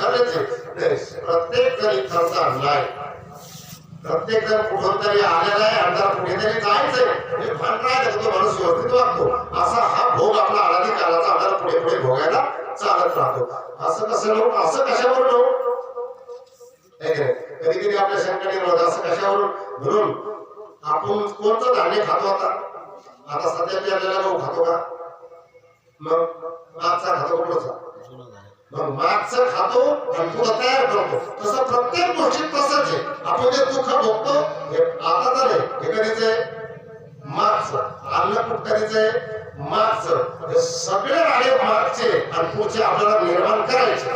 झालेच प्रत्येक जण इथलचा आणलाय प्रत्येक जण कुठून तरी आलेला आहे आणि कुठेतरी जायचंय हे म्हणणार तो माणूस व्यवस्थित वागतो. असा हा भोग आपला आराधी कालाचा आपल्याला पुढे पुढे भोगायला चालत राहतो. असं कसं लोक असं कशावर लोक? कधी कधी आपल्या शंकरी निर्माण असं कशावरून? म्हणून आपण कोणतं धान्य खातो आता? आता सध्या पेरलेला खातो का? मग मागचा खातो का मागचं खातो आणि पुढं तयार करतो तसं प्रत्येक गोष्टीत तसंच आहे. आपण जे दुःख भोगतो हे आता तर हे कधीच मागचं. अन्न कुठकधीच आहे? मागचं. हे सगळे राहिले मागचे आणि पुढचे आपल्याला निर्माण करायचे.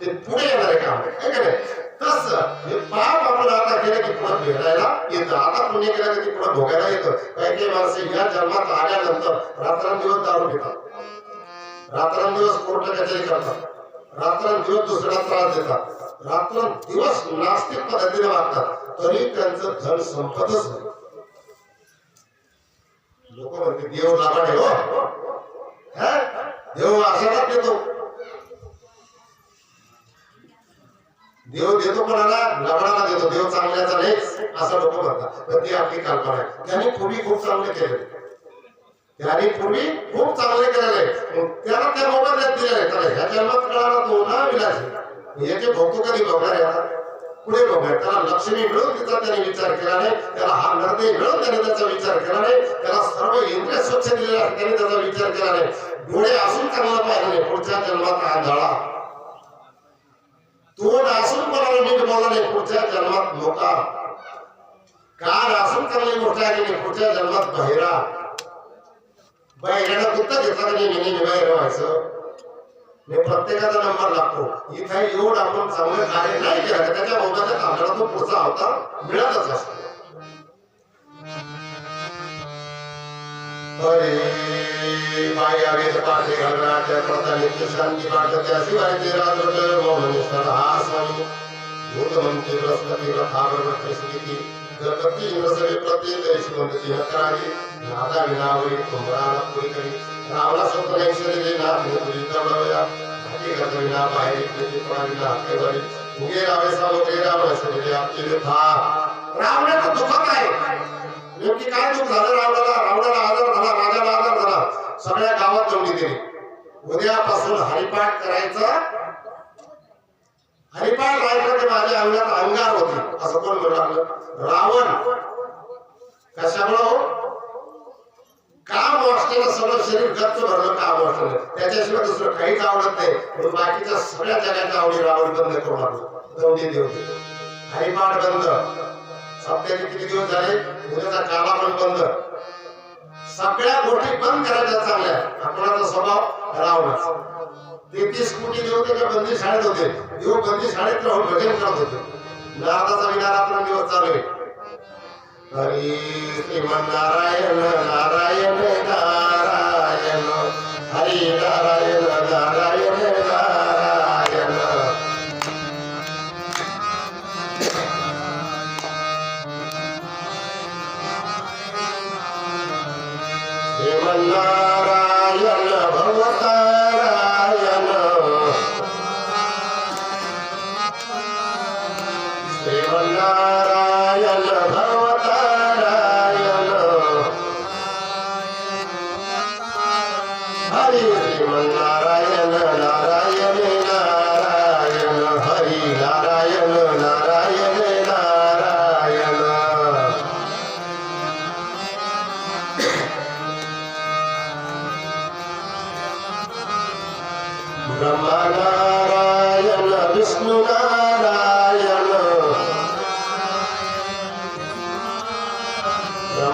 ते पुढे येणारे काम. आहे का नाही? तसं. हे पाप आपण आता केलं की पुढे भेटायला येतं. आता पुण्य केलं की पुढे भोगायला येतं. काही काही माणसं या जन्मात आल्यानंतर रात्रंदिवस दारू घेतात रात्रंदिवस कोर्ट कचेरी करतात. रात्रंदिवस दुसरा त्रास देतात रात्रंदिवस नास्तिक पद्धतीने वागतात तरी त्यांचं धन संपतच नाही. लोक म्हणते देव लाभाडे हो. देव आषाढात देतो. देव देतो कोणाला लग्नाला देतो देव चांगल्याचा नाही असं लोक म्हणतात. पण ती आपली कल्पना आहे. त्यांनी पूर्वी खूप चांगले केले. त्याने पूर्वी खूप चांगले केलेले. मग त्याला त्या मोबाईल दिलेले त्याला ह्या जन्मात कळाला तो ना विलास. याचे भोगतो कधी बघणार आहे पुढे बघूया त्याला लक्ष्मी मिळून तिचा त्याने विचार केला नाही. त्याला हा नरदे मिळून त्याने त्याचा विचार केला नाही. त्याला सर्व इंद्रिय स्वच्छ दिलेला आहे, त्याने त्याचा विचार केला नाही. डोळे असून चांगला पाहिजे नाही. पुढच्या जन्मात आंधळा तोंड असून कोणाला नीट बोलला नाही. पुढच्या जन्मात मोका कान असून चांगली गोष्ट आहे पुढच्या जन्मात बहिरा. बहिऱ्याला कुठं घेतला नाही नेहमी बाहेर व्हायचं प्रत्येकाचा नंबर लागतो. इथे एवढं आपण चांगलं कार्य नाही केलं त्याच्या मोबाईलच्या कामाला तो पुढचा अवतार मिळतच असतो. अरे माया वेद पाठे घालण्याच्या प्रथा शांती पाठत्या शिवाय ते राजवट मौन निष्ठा हा स्वामी भूतमंत्री बृहस्पती रथावर स्थिती. इंद्रसवे प्रति प्रत्येक ऐश्वर्य करावी नादा विनावरी कुंभराला पुरी करी रावला स्वतः दे नाथ मुली तवया हाती गतविना बाहेर इकडे पडाविना केवळी मुगे रावे सावटे रावण शरीरे आपले था रावणाचं दुःखत आहे नेमकी काय दुःख झालं रावणाला रावणाला आजार झाला राजाला आजार झाला. सगळ्या गावात तेवढी दिली उद्यापासून हरिपाठ करायचं हरिपाल रायकडे माझ्या अंगात अंगार होते. असं कोण म्हणू रावण. कशामुळं हो? काम वाचलेलं सगळं शरीर गच्च भरलं काम वाटलं त्याच्याशिवाय दुसरं काहीच आवडत नाही. बाकीच्या सगळ्या जगाच्या आवडी रावण बंद करून लागलो. दोन्ही दिवस देव दे. हरिपाठ बंद. सप्त्याचे किती दिवस झाले? उद्याचा काला पण बंद. सगळ्या गोष्टी बंद करायच्या चांगल्या आपणाचा स्वभाव? रावणाचा. तेहतीस कोटी देव त्याच्या बंदी शाळेत होते. देव बंदी शाळेत राहून भजन करत होते. नारदाचा विना रात्र दिवस चालू आहे. हरी श्रीमन नारायण नारायण नारायण. हरी नारायण.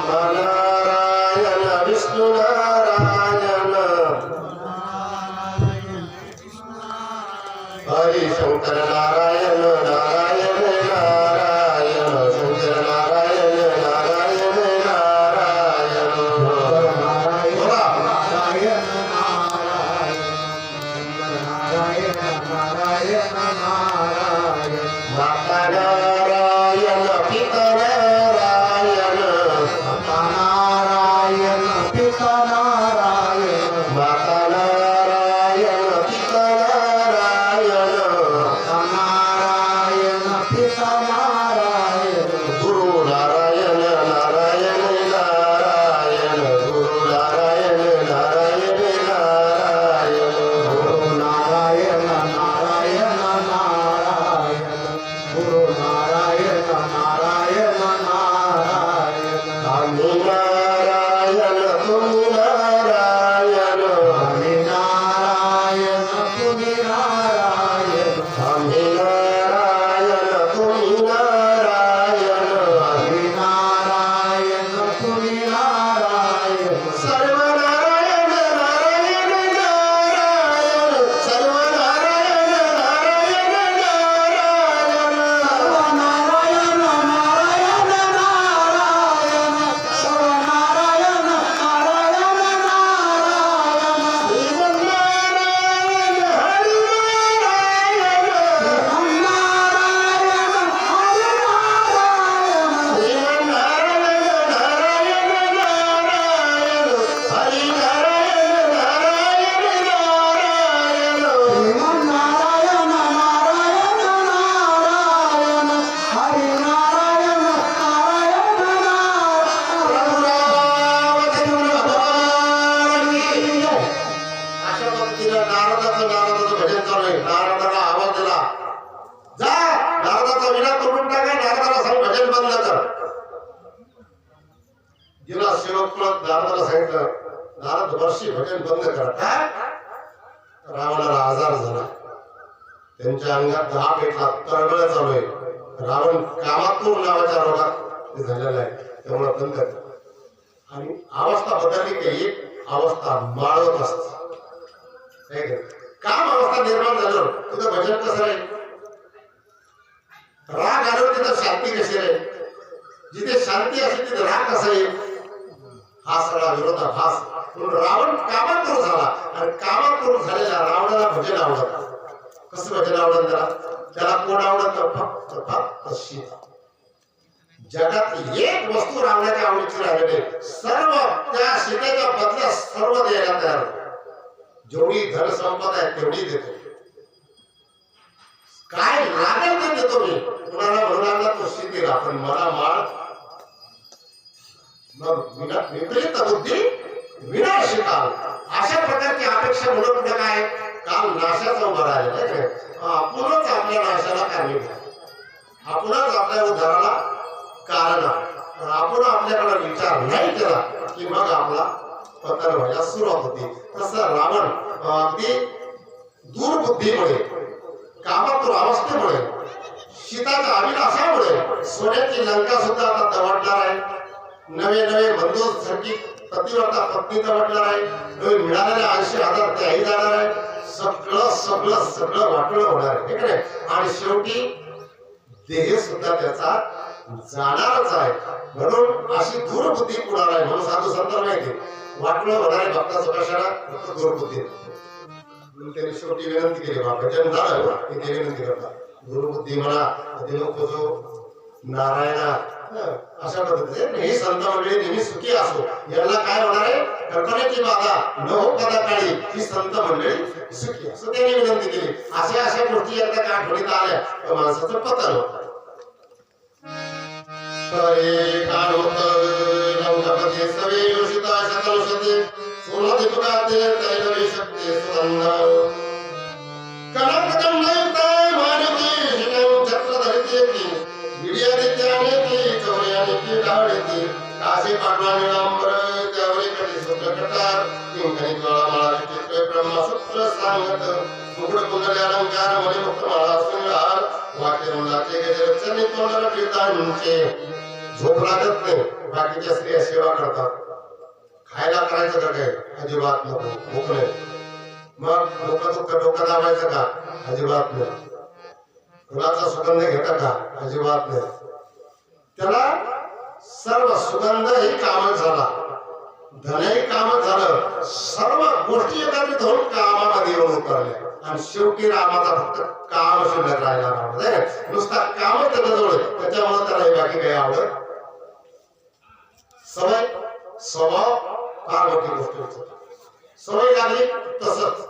రామ నారాయణ విష్ణు నారాయణ. त्यामुळे बंद आणि अवस्था बदलली की अवस्था माळवत असत. काम अवस्था निर्माण झालं तुझं भजन कसं आहे राग आलो तिथं शांती कशी आहे जिथे शांती असेल तिथे राग कसा येईल? हा सगळा विरोधाभास. म्हणून रावण कामातूर झाला. आणि कामातूर झालेल्या रावणाला भजन आवडत. कसं भजन आवडत त्याला? त्याला कोण आवडत? फक्त फक्त सीता जगात एक वस्तू राहण्याच्या आवडीची राहिले सर्व त्या सीतेच्या बदल्यात सर्व द्यायला तयार जेवढी जेवढी धनसंपदा आहे तेवढी देतो. काय लागेल ते देतो मी. कुणाला म्हणणार ना तो सीतेला पण मला माळ. मग विपरीत बुद्धी विनाशी शिकाल अशा प्रकारची अपेक्षा मुलं कुठे काय काल नाशाचा उभा राहिला आहे आपणच आपल्या नाशाला कारणीभूत आपणच आपल्या उद्धाराला कारण. आहे. आपण आपल्याकडे विचार नाही केला की मग आपला पतन व्हायला सुरुवात होते. तसं रावण अगदी दुर्बुद्धीमुळे कामात रावस्थेमुळे सीताच्या अविनाशामुळे सोन्याची लंका सुद्धा आता दवडणार आहे. नवे नवे बंधू साठी पतिव्रता पत्नी दवडणार आहे. नवे मिळालेले ऐंशी हजार त्याही जाणार आहे. सगळं सगळं सगळं वाटणं होणार आहे? आणि शेवटी देह सुद्धा त्याचा जाणारच आहे. म्हणून अशी दूरबुद्धी कुणाला आहे? म्हणून साधू संत माहिती वाटलं होणारे भक्ताचं कशाला? फक्त दूरबुद्धी म्हणून त्यांनी शेवटी विनंती केली बा भजन झालं की ते विनंती करतात गुरुबुद्धी म्हणा दिनोपजो नारायणा. अशा पद्धतीने. हे संत मंडळी नेहमी सुखी असो. यांना काय होणार आहे? कल्पनेची बाधा न हो कदा काळी ही संत मंडळी सुखी असं त्यांनी विनंती केली. अशा अशा गोष्टी एकदा काय आठवणीत आल्या तर माणसाचं पतन होतं. हरे काळोख लंकापती सवे योषिता शतवशते सोमदीपकाते तैलवे शक्ती सुगंध कनकदंडयुक्त मानकी हिनं चक्रधरितेती विड्यादित्यानेती चौर्यानेती डावडेती काशी पाटवाणी लांबर त्यावरी कटी सूत्र कटार किंकणी ज्वाळा माळा सांगत कुंडले अलंकार माळा शृंगार वाक्य गजर तोंडाला झोप लागत नाही बाकीच्या स्त्रिया सेवा करतात खायला करायचं का काय अजिबात नको भूक नाही. मग डोकं दुःख डोकं दाबायचं का? अजिबात नाही फुलाचा सुगंध घेता का? अजिबात नाही. त्याला सर्व सुगंध ही कामच झाला. धनही काम झालं सर्व गोष्टी एकत्रित धरून कामामध्ये येऊन उतरल्या आणि शेवटी रामाचा फक्त काम शिल्लक राहिला म्हणजे नुसता कामच त्याला जवळ त्याच्यामुळे त्याला हे बाकी काही आवडत सवय स्वभाव फार मोठी गोष्ट सवय लागली तसंच.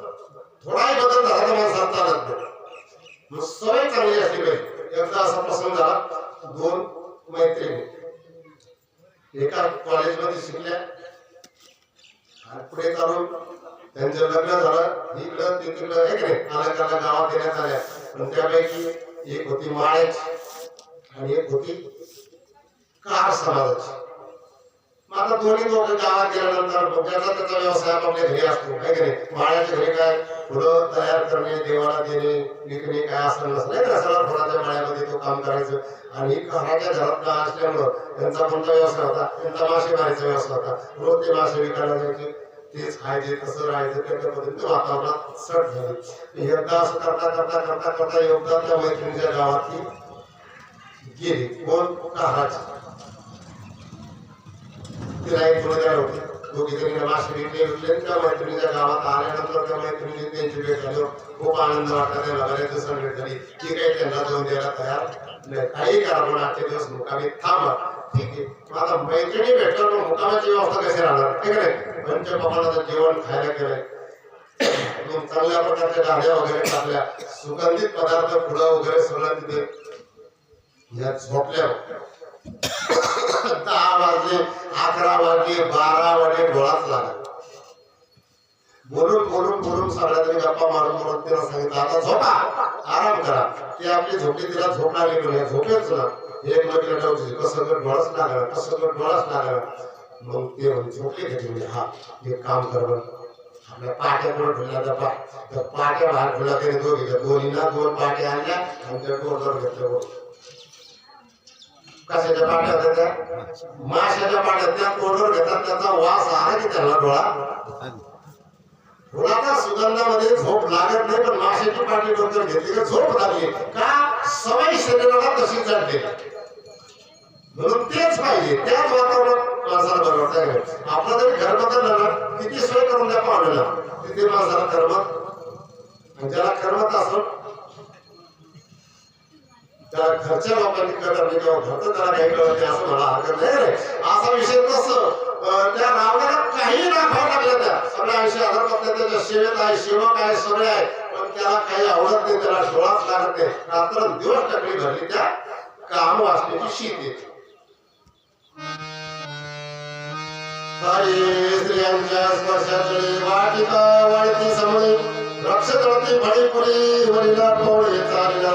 थोडाही बदल झाला तर माणसाला चालत नाही. मग सवय चांगली असली पाहिजे. एकदा असा प्रसंग झाला दोन मैत्रिणी एका कॉलेजमध्ये शिकल्या. पुढे चालून त्यांचं लग्न झालं. इकडं तिकडं हे की नाही गावात देण्यात आल्या. पण त्यापैकी एक होती माळ्याची आणि एक होती कार समाजाची आता दोन्ही लोक गावात गेल्यानंतर मग त्याचा व्यवसाय आपल्या घरी असतो काय की नाही? माळ्याच्या घरी काय फुलं तयार करणे देवाला देणे विकणे काय असलं नसलं नाही? सगळं फुलाच्या माळ्यामध्ये तो काम करायचं. आणि घराच्या घरात असल्यामुळं त्यांचा कोणता व्यवसाय होता? त्यांचा मासे मारायचा व्यवसाय होता. रोज ते मासे विकायला जायचे. तेच खायचे कसं राहायचं त्या पद्धतीने वातावरणात सट झाली. एकदा असं करता करता करता करता योगदान त्या मैत्रिणीच्या गावातली गेले. कोण? महाराज तिला एक मुलं द्यायला होते दोघी जणी मासे विकले त्या मैत्रिणीच्या गावात आल्यानंतर त्या मैत्रिणी त्यांची भेट झाली. खूप आनंद वाटला त्या बऱ्याच दिवसांनी भेट झाली. ती काही त्यांना जाऊन द्यायला तयार नाही. काही करा पण आजचे दिवस मुकामी थांबा. आता मैत्रिणी भेटल्यावर मग मुकामाची व्यवस्था कशी राहणार? ठीक आहे पंचपमानाचं जेवण खायला गेलंय चांगल्या प्रकारच्या गाड्या वगैरे टाकल्या. सुगंधित पदार्थ फुलं वगैरे सगळं तिथे या झोपल्या. दहा वाजले अकरा वाजले बारा वाजे डोळाच लागला. बोलून बोलून बोलून सगळ्यांनी तरी गप्पा मारून मारून तिला सांगितलं आता झोपा आराम करा. ती आपली झोपली तिला झोप लागली पण झोपेच ना एक नवीन ठेवची कसं कर डोळाच लागला कसं कर डोळाच लागला. मग ते म्हणजे ओके घेतले म्हणजे हा हे काम कर आपल्या पाट्या पुढे ठेवल्या त्या पा त्या पाट्या बाहेर ठेवल्या तरी दोघी दोन्ही ना दोन पाट्या आणल्या आणि त्या डोरवर घेतल्या वर. कशाच्या पाट्या होत्या त्या? माशाच्या पाट्या. त्या कोडवर घेतात त्याचा वास आला की त्याला डोळा? फुलाच्या सुगंधामध्ये झोप लागत नाही पण माशाची पाणी डोक्यात घेतली का झोप लागली. का? सवय शरीराला तशी चढते म्हणून तेच पाहिजे. त्याच वातावरणात माणसाला बरोबर वाटतं आपलं जरी घर बदललं ना किती सोय करून द्या पाहुण्याला तिथे माणसाला करमत आणि ज्याला करमत असं त्याला घरच्या लोकांनी कदर नाही किंवा घरचं त्याला काही कळत असं मला हरकत नाही रे. असा विषय कसं त्या रावणाला काही दाखवावं लागल्या त्या सगळ्या आयुष्य आधार करतात त्याच्या सेवेत आहे सेवक आहे सगळे आहे पण त्याला काही आवडत नाही त्याला डोळाच लागत नाही. रात्र दिवस टाकली भरली त्या काम वाचण्याची शीत. येते स्त्रियांच्या स्पर्शातळे वाटिका वाळती समळे रक्ष तळती फळीपुरी वरिला पवळे चालला.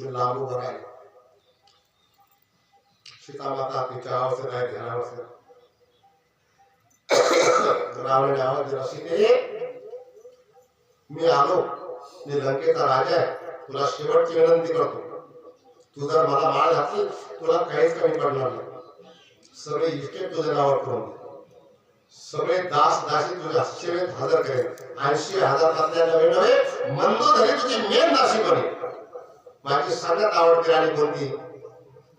मी लांब उभं राहिले सीता माता तिच्या अवस्थेत आहे ध्यानावस्थेत रावणाने आवाज दिला सीते मी आलो. मी लंकेचा राजा आहे. तुला शेवटची विनंती करतो. तू जर मला माळ घातली तुला काहीच कमी पडणार नाही. सगळे इस्टेट तुझ्या नावावर करून सगळे दास दासी तुझ्या सेवेत हजर करेल. ऐंशी हजार त्यातल्या नवे नवे मंदोधरी तुझी मेन दासी बनेल. माझी सगळ्यात आवडती राणी कोणती?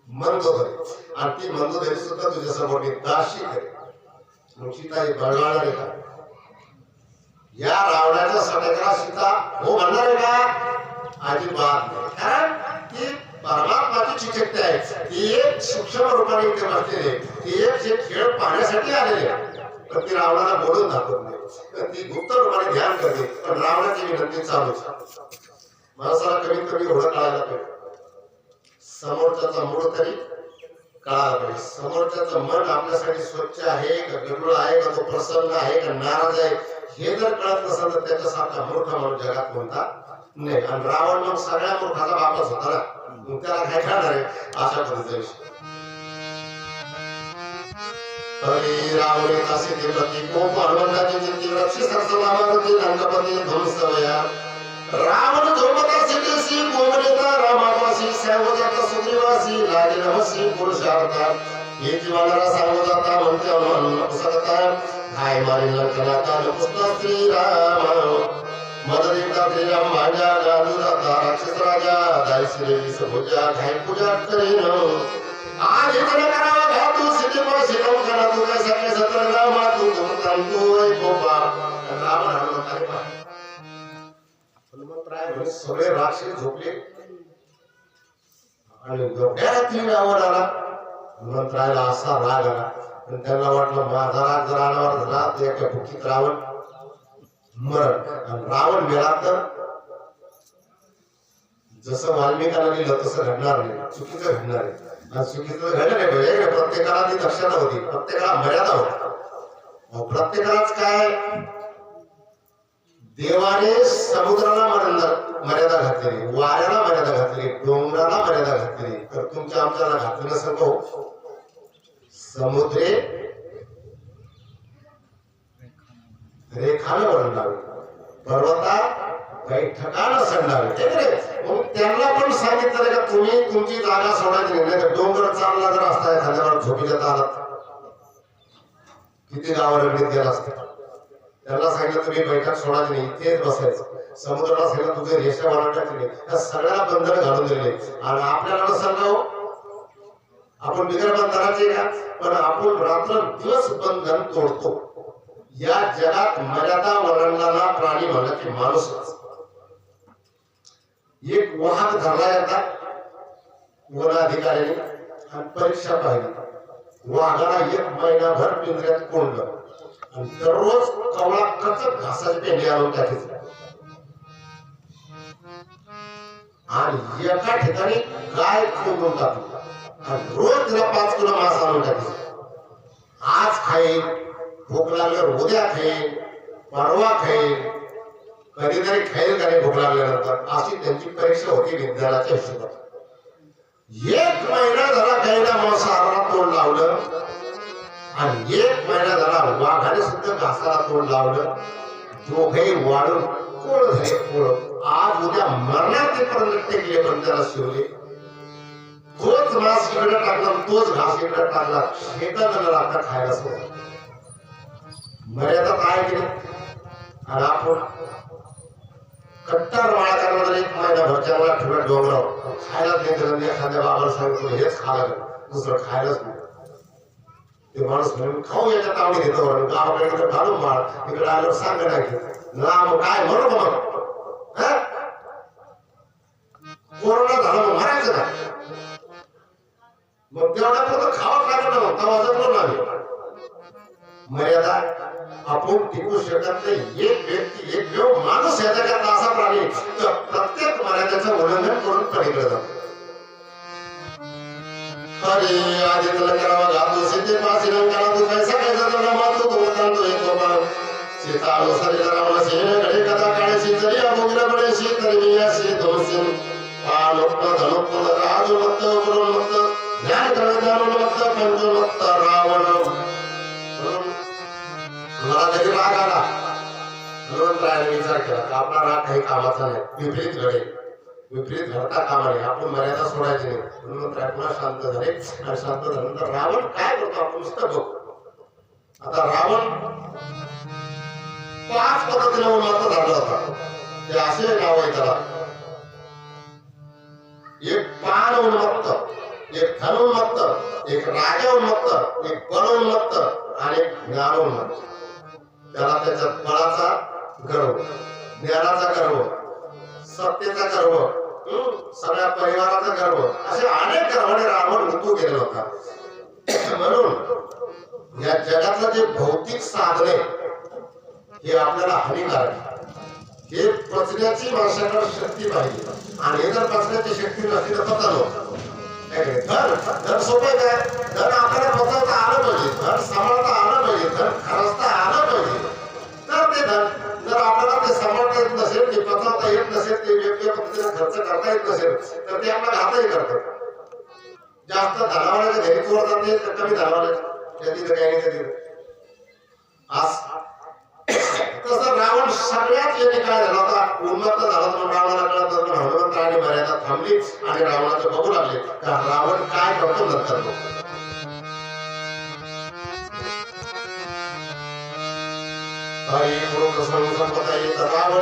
मंदोदरी आणि ती मंदोदरी सुद्धा तुझ्या समोर दाशी करेल मग सीता ही बळवाणार आहे का? या रावणाच्या सगळ्याला सीता हो म्हणणार आहे का? अजिबात नाही. कारण ती परमात्माची चिकित्सा आहे. ती एक सूक्ष्म रूपाने इथे बसलेली ती एक जे खेळ पाहण्यासाठी आलेली आहे. पण ती रावणाला बोलून दाखवत नाही. तर ती गुप्त रूपाने ध्यान करते. पण रावणाची विनंती चालू माणसाला कमीत कमी एवढं कळायला पाहिजे समोरच्याचा मूळ तरी कळायला पाहिजे समोरच्याचं मन आपल्यासाठी स्वच्छ आहे का गडबड आहे का तो प्रसन्न आहे का नाराज आहे? हे जर कळत नसेल तर त्याच्यासारखा मूर्ख माणूस जगात कोणता नाही. आणि रावण मग सगळ्या मूर्खाचा बापच होता ना. मग त्याला काय करणार आहे? अशा पद्धतीचा विषय हरी रावणे तसे ते प्रती कोप हनुमंताची जिंती रक्षी सरसला मारुती रंगपती ध्वंसवया रावण धर्मदासी देशी गोमनेता रामावासी सैवजात सुग्रीवासी लागे नमसी पुरुषार्था. हे जीवाला सांगू म्हणते हनुमान नपुसकता हाय मारी लंकनाता पुस्तक श्रीराम मदरिका श्रीराम माझ्या गाजू राक्षस राजा. दाय श्री भुजा घाय पूजा करीन. आज इतर करावा घातू तू सिद्धी पण शिकव करा तू काय सगळे सत्र रामा तू तुम तंतू ऐ गोपा राम राम अरे बा हनुमंतराय सगळे राक्षस झोपले. आणि एवढ्या रात्री आवड आला. हनुमंतरायला असा राग आला. पण त्यांना वाटलं माझा राग जर आणावर झाला तर एका भुकीत रावण मरण. आणि रावण मेला तर जसं वाल्मिकाला लिहिलं तसं घडणार नाही चुकीचं घडणार आहे. चुकीचं घडलं नाही पाहिजे. प्रत्येकाला ती दक्षता होती. प्रत्येकाला मर्यादा होती. प्रत्येकालाच काय देवाने समुद्राला मर्यादा मर्यादा घातलेली वाऱ्याला मर्यादा घातलेली डोंगराला मर्यादा घातलेली. तर तुमच्या आमच्याला घातलं नसेल का समुद्रे रेखाने वळणावे. पर्वता काही ठिकाण संडावे ते मग त्यांना पण सांगितलं का तुम्ही तुमची जागा सोडायची नाही? नाही तर डोंगर चालला जर असता एखाद्या झोपी देता आलात किती गावावर रगडीत गेला असतात त्यांना सांगितलं तुम्ही बैठक सोडायची नाही. तेच बसायचं. समुद्राला सांगितलं तुझे रेषा वाढवण्याची नाही या सगळ्या बंधन घालून दिले. आणि आपल्याला नसेल का आपण बिगर बंधनाचे का? पण आपण रात्र दिवस बंधन तोडतो. या जगात मर्यादा वरंगणारा प्राणी म्हणलं की माणूस एक वाहक धरला जाता. वन अधिकाऱ्याने आणि परीक्षा पाहिली. वाघाला एक महिनाभर पिंजऱ्यात कोंडलं. दररोज कवळा कचक घासाची पेंडी आणून टाकायचं आणि एका ठिकाणी गाय कोंडून टाकली आणि रोज तिला पाच किलो मांस आणून टाकली आज खाईल भूक लागल्यावर उद्या खाईल परवा खाईल कधीतरी खाईल का नाही भूक लागल्यानंतर अशी त्यांची परीक्षा होती विज्ञानाच्या हिशोबात. एक महिना झाला गायला मांसाहाराला तोंड लावलं. आणि एक महिना झाला वाघाने सुद्धा घासाला तोंड लावलं. दोघे वाढून कोळ झाले कोळ आज उद्या मरणार ते पर्यंत टेकले पण त्याला शिवले. तोच मास इकडे टाकला तोच घास इकडे टाकला. शेतात आता खायला सोडला. मर्यादा काय केली? आणि आपण कट्टर माळा करणार एक महिना भरच्या मला ठेवला डोंगरावर. खायला नाही एखाद्या बाबाला सांगितलं हेच खायला दुसरं खायलाच नाही. ते माणूस म्हणून खाऊ याच्या तावडी घेतो म्हणून. गावाकडे इकडे घालून माळ इकडे आल्यावर सांग नाही ना मग काय म्हणू का मग हा? कोरोना झाला मग मारायचं ना मग तेवढा फक्त खावं लागलं ना मग. तेव्हा जगलो ना मर्यादा आपण टिकू शकत नाही. एक व्यक्ती एक वेळ माणूस याचा करता असा प्राणी प्रत्येक मर्यादेचं उल्लंघन करून पलीकडे जातो. हरे आदित्य तुला करावा घातू सीते पासी रंगाला तू कैसा कैसा तुला मातू तू वतांतो एक बाबा सीता अनुसारी रावण सेने घडे कथा काळेशी ज्ञान करण ज्ञानोन्मत्त पंचोन्मत्त रावण मला कधी राग आला. म्हणून राहायला विचार केला आपला राग काही कामाचा नाही. विपरीत घडेल विपरीत घडता कामा नये आपण मर्यादा सोडायची नाही. म्हणून पुन्हा शांत झाले आणि शांत झाल्यानंतर रावण काय करतो? आपण नुसतं बघ आता रावण पाच पद्धतीने उन्मात झाला होता. ते असे नाव आहे त्याला. एक पान उन्मत्त एक धन उन्मत्त एक राजा उन्मत्त एक बळ उन्मत्त आणि एक ज्ञान उन्मत्त. त्याला त्याच्या बळाचा गर्व ज्ञानाचा गर्व सत्तेचा गर्व सगळ्या परिवाराचा गर्व. असे अनेक गर्वाने रावण ऋतू केला होता. म्हणून या जगातलं जे भौतिक साधने हे आपल्याला हानिकारक हे पचण्याची माणसाकडे शक्ती पाहिजे. आणि हे जर पचण्याची शक्ती नसली तर पतन होत धन. धन सोपं काय? धन आपल्याला पचवता आलं पाहिजे. धन सांभाळता आलं पाहिजे. धन खरचता खर्च करता येत नसेल तर ते आपला घातही करतात. जास्त धनावाल्याच्या घरी चोर जाते तर कमी धनावाल्याच्या त्या तिथं काही नाही आज तसं रावण सगळ्यात याने काय झाला होता? उन्मत्त झाला म्हणून रावणाला कळत नव्हतं हनुमंताने मर्यादा थांबली आणि रावणाचं बघू लागले. का रावण काय करतो नंतर बघू. हरी गुरु संपदा रावण